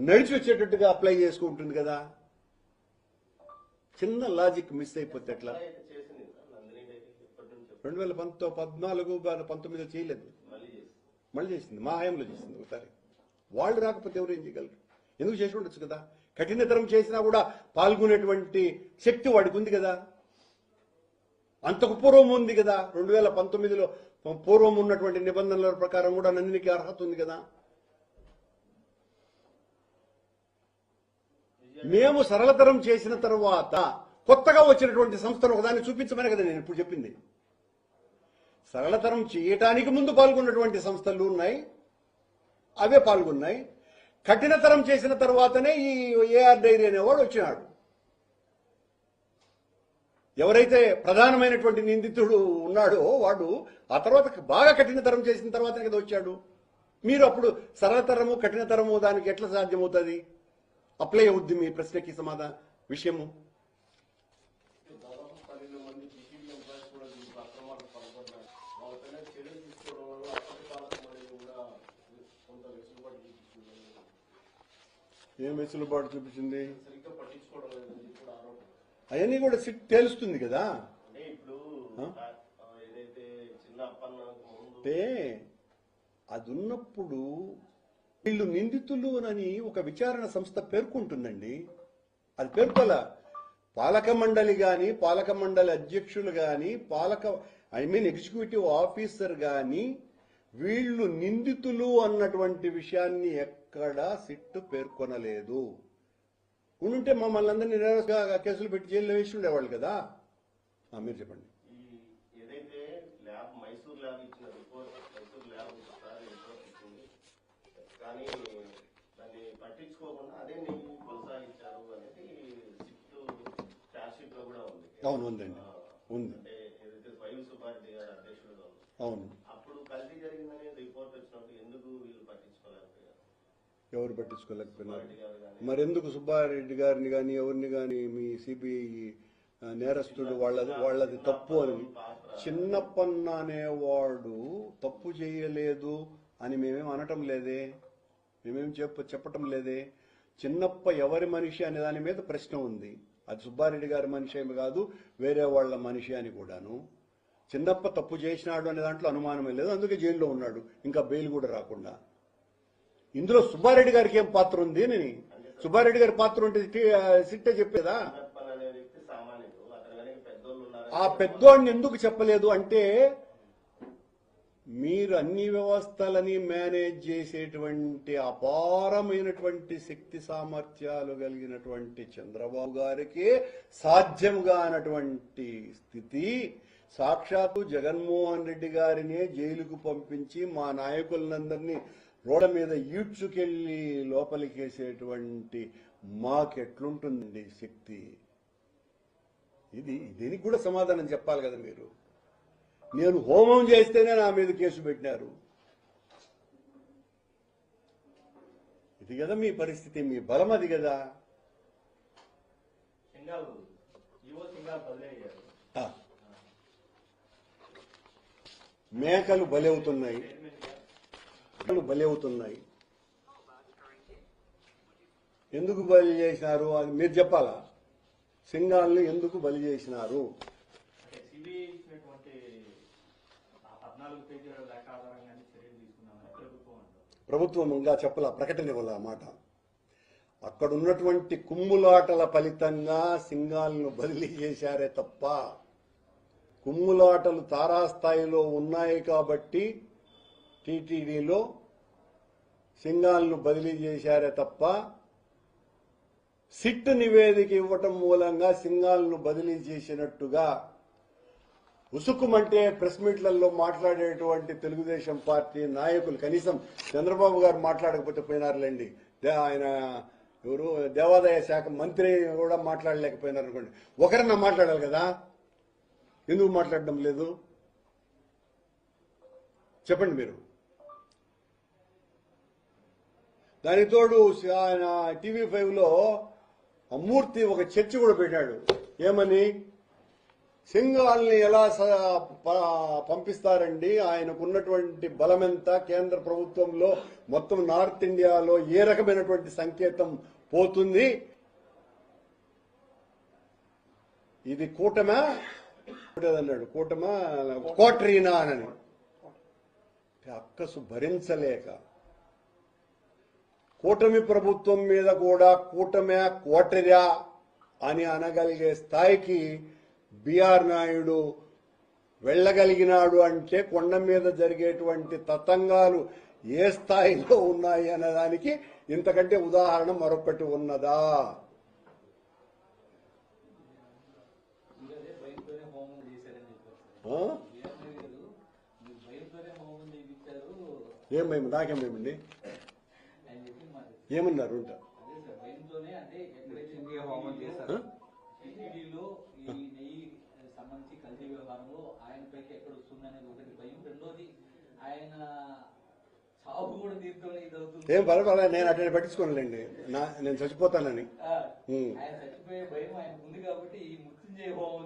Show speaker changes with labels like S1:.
S1: నడిచి వచ్చేటట్టుగా అప్లై చేసుకుంటుంది కదా. చిన్న లాజిక్ మిస్ అయిపోతే ఎట్లా? రెండు వేల పంతో పద్నాలుగు పంతొమ్మిది చేయలేదు.
S2: మళ్ళీ చేసింది.
S1: మళ్ళీ చేసింది. మా హయాంలో చేసింది ఒకసారి. వాళ్ళు రాకపోతే ఎవరు ఏం చేయగలరు? ఎందుకు చేసి ఉండొచ్చు కదా? కఠినతరం చేసినా కూడా పాల్గొనేటువంటి శక్తి వాడికి ఉంది కదా. అంతకు పూర్వం ఉంది కదా. రెండు వేల పంతొమ్మిదిలో పూర్వం ఉన్నటువంటి నిబంధనల ప్రకారం కూడా నందినికి అర్హత ఉంది కదా. మేము సరళతరం చేసిన తర్వాత కొత్తగా వచ్చినటువంటి సంస్థను ఒకదాన్ని చూపించమని కదా నేను ఇప్పుడు చెప్పింది. సరళతరం చేయటానికి ముందు పాల్గొన్నటువంటి సంస్థలు ఉన్నాయి. అవే పాల్గొన్నాయి. కఠినతరం చేసిన తర్వాతనే ఈ ఏఆర్ డైరీ అనేవాడు వచ్చినాడు. ఎవరైతే ప్రధానమైనటువంటి నిందితుడు ఉన్నాడో వాడు ఆ తర్వాత బాగా కఠినతరం చేసిన తర్వాతనే కదా వచ్చాడు. మీరు అప్పుడు సరళతరము కఠినతరము దానికి ఎట్లా సాధ్యమవుతుంది? అప్లై అవుద్ది మీ ప్రశ్నకి సమాధాన విషయము. ఏం వెసులుబాటు చూపించింది? అవన్నీ కూడా సిట్ తేలుస్తుంది కదా?
S2: అంటే
S1: అది ఉన్నప్పుడు వీళ్ళు నిందితులు అని ఒక విచారణ సంస్థ పేర్కొంటుందండి. అది పేర్కొల పాలక మండలి గాని పాలక మండలి అధ్యక్షులు గాని పాలక ఐ మీన్ ఎగ్జిక్యూటివ్ ఆఫీసర్ గాని వీళ్ళు నిందితులు అన్నటువంటి విషయాన్ని ఎక్కడా సిట్టు పేర్కొనలేదు. ఉంటే మమ్మల్ని అందరినీ నిరాశగా కేసులు పెట్టి జైల్లో వేసి ఉండేవాళ్ళు కదా. మీరు చెప్పండి.
S2: ఏదైతే ల్యాబ్ మైసూర్ ల్యాబ్ ఇచ్చిన రిపోర్ట్ మైసూర్ ల్యాబ్ ఒకసారి రిపోర్ట్ ఇచ్చింది కానీ దాన్ని పట్టించుకోకుండా అదే కొనసాగించారు అనేది సిట్ ఛార్జ్ షీట్లో కూడా ఉంది.
S1: అవును ఉందండి. ఉంది.
S2: అంటే ఏదైతే వైవి సుబ్బారెడ్డి గారు అధ్యక్షుడుగా
S1: అవును.
S2: అప్పుడు కల్తీ జరిగిందని రిపోర్ట్ వచ్చినప్పుడు ఎందుకు వీళ్ళు పట్టించుకోలేకపోయారు?
S1: ఎవరు పట్టించుకోలేకపోయినారు? మరెందుకు సుబ్బారెడ్డి గారిని కానీ ఎవరిని కానీ మీ సిబిఐ నేరస్తుడు వాళ్ళది వాళ్ళది తప్పు అని చిన్నప్పన్న అనేవాడు తప్పు చేయలేదు అని మేమేం అనటం లేదే? మేమేం చెప్ప చెప్పటం లేదే. చిన్నప్ప ఎవరి మనిషి అనే దాని మీద ప్రశ్న ఉంది. అది సుబ్బారెడ్డి గారి మనిషి ఏమి కాదు వేరే వాళ్ళ మనిషి అని కూడాను. చిన్నప్ప తప్పు చేసినాడు అనే దాంట్లో అనుమానమే లేదు. అందుకే జైల్లో ఉన్నాడు. ఇంకా బెయిల్ కూడా రాకుండా. ఇందులో సుబ్బారెడ్డి గారికి ఏం పాత్ర ఉంది అని? సుబ్బారెడ్డి గారి పాత్ర ఉంటే సిట్టే చెప్పేదా? ఆ పెద్దోడిని ఎందుకు చెప్పలేదు అంటే మీరు అన్ని వ్యవస్థలని మేనేజ్ చేసేటువంటి అపారమైనటువంటి శక్తి సామర్థ్యాలు కలిగినటువంటి చంద్రబాబు గారికి సాధ్యం కానటువంటి స్థితి. సాక్షాత్తు జగన్మోహన్ రెడ్డి గారినే జైలుకు పంపించి మా నాయకులందరినీ రోడ్ల మీద ఈడ్చుకెళ్ళి లోపలికేసేటువంటి మాకెట్లుంటుందండి శక్తి? ఇది దీనికి కూడా సమాధానం చెప్పాలి కదా మీరు? నేను హోమం చేస్తేనే నా మీద కేసు పెట్టినారు. ఇది కదా మీ పరిస్థితి మీ బలం అది కదా. మేకలు బలవుతున్నాయి మేకలు బలవుతున్నాయి ఎందుకు బలి చేసినారు అని మీరు చెప్పాలా? సింగాల్ని ఎందుకు బలి చేసినారు
S3: అంటే సిబిఐ ఇచ్చినటువంటి ఆ పద్నాలుగు పేజీల లేఖ ఆధారంగానే చర్యలు తీసుకున్నామని ప్రభుత్వం
S1: ఇంకా చెప్పాల ప్రకటన ఇవ్వాల ఆ మాట? అక్కడ ఉన్నటువంటి కుమ్ములాటల ఫలితంగా సింగాలను బదిలీ చేశారే తప్ప కుమ్ములాటలు తారాస్థాయిలో ఉన్నాయి కాబట్టి టీటీడీలో సింగాలను బదిలీ చేశారే తప్ప సిట్ నివేదిక ఇవ్వటం మూలంగా సింగాలను బదిలీ చేసినట్టుగా ఉసుకుమంటే ప్రెస్ మీట్లలో మాట్లాడేటువంటి తెలుగుదేశం పార్టీ నాయకులు కనీసం చంద్రబాబు గారు మాట్లాడకపోతే పోయినారులేండి. ఆయన ఎవరు? దేవాదాయ శాఖ మంత్రి కూడా మాట్లాడలేకపోయినారు అనుకోండి. ఒకరన్నా మాట్లాడాలి కదా? ఎందుకు మాట్లాడడం లేదు? చెప్పండి మీరు. దానికి తోడు ఆయన టీవీ ఫైవ్లో మూర్తి ఒక చర్చ కూడా పెట్టాడు. ఏమని? సింగాల్ని ఎలా స- ప- పంపిస్తారండి? ఆయనకున్నటువంటి బలం ఎంత కేంద్ర ప్రభుత్వంలో మొత్తం నార్త్ ఇండియాలో ఏ రకమైనటువంటి సంకేతం పోతుంది? ఇది కూటమా? అన్నాడు. కూటమా? కోట్రీనా అని. అక్కసు భరించలేక కూటమి ప్రభుత్వం మీద కూడా కూటమే కోటరా అని అనగలిగే స్థాయికి బిఆర్ నాయుడు వెళ్ళగలిగినాడు అంటే కొండ మీద జరిగేటువంటి తతంగాలు ఏ స్థాయిలో ఉన్నాయి అన్నదానికి ఇంతకంటే ఉదాహరణ మరొకటి ఉన్నదా?
S4: మీరదే భయంతోనే హోమం చేశారని చెప్పారు
S1: ఆ?
S4: వీరన్న గారు మీరు భయంతోనే హోమం చేయించారు
S1: ఏం మేము నాకేమేమండి ఏమన్నారు ఉంటా
S4: అదే సార్ భయంతోనే అంటే ఎక్కడైతే
S5: సింగిల్ హోమం చేశారు.
S4: టీటీడీలో ఈ నెయ్యి సంబంధించి కల్తీ వ్యవహారంలో ఆయన పైకి ఎక్కడ వస్తుందనేది ఒకటి భయం. రెండోది ఆయన
S1: ఏం పర్వాలేదు నేను అట్లా పట్టించుకోనులేండి. నా నేను చచ్చిపోతానని.
S4: చచ్చిపోయే భయం ఆయనకు ఉంది కాబట్టి ఈ మృత్యుంజయ హోమం